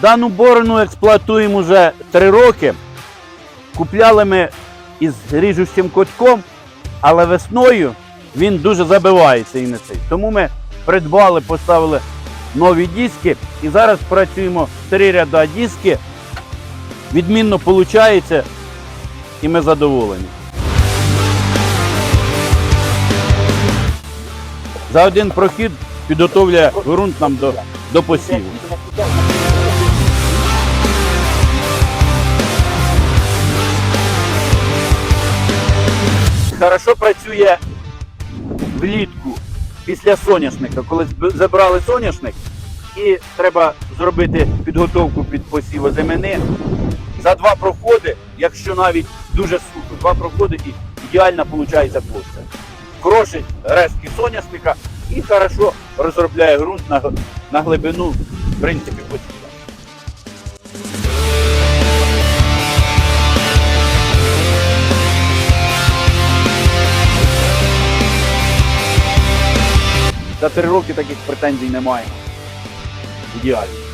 Дану борону експлуатуємо вже три роки. Купляли ми із ріжущим котком, але весною він дуже забивається і не цей. Тому ми придбали, поставили нові диски і зараз працюємо три ряда диски. Відмінно виходить і ми задоволені. За один прохід підготовлює ґрунт нам до, до посіву. Хорошо працює влітку після соняшника, коли забрали соняшник, і треба зробити підготовку під посів озимини. За два проходи, якщо навіть дуже сухо, два проходи і ідеально виходить площа. Крошить рештки соняшника і хорошо розробляє ґрунт на, на глибину, в принципі, посіва. За три роки таких претензій немає. Ідеально.